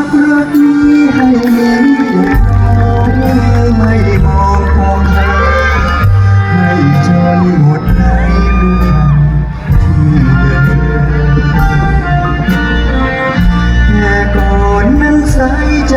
ากรักนี้ให้มีไม่มองของใครให้จนหมดในรู้ทางที่เดินแต่ก่อนนั้นใส่ใจ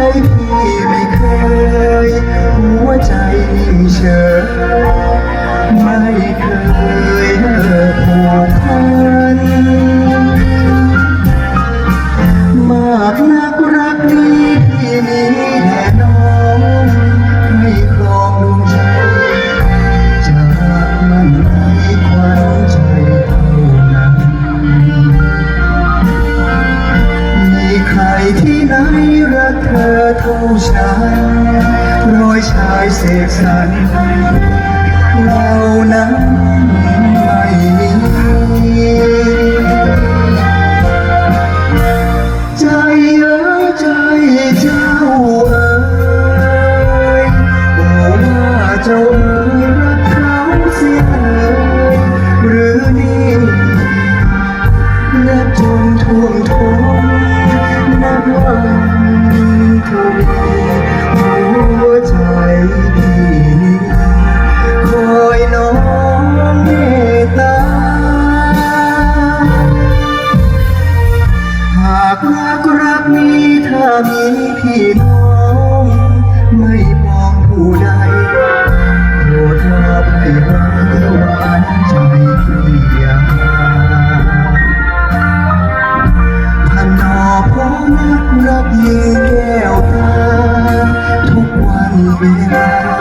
เส หากรักนี้ถ้ามีพี่น้อง ไม่มองผู้ใดโปรดรับให้หวาหวานใจเปลี่ยนพนอพร้อมรักรักยีแก้วตาทุกวันเวลา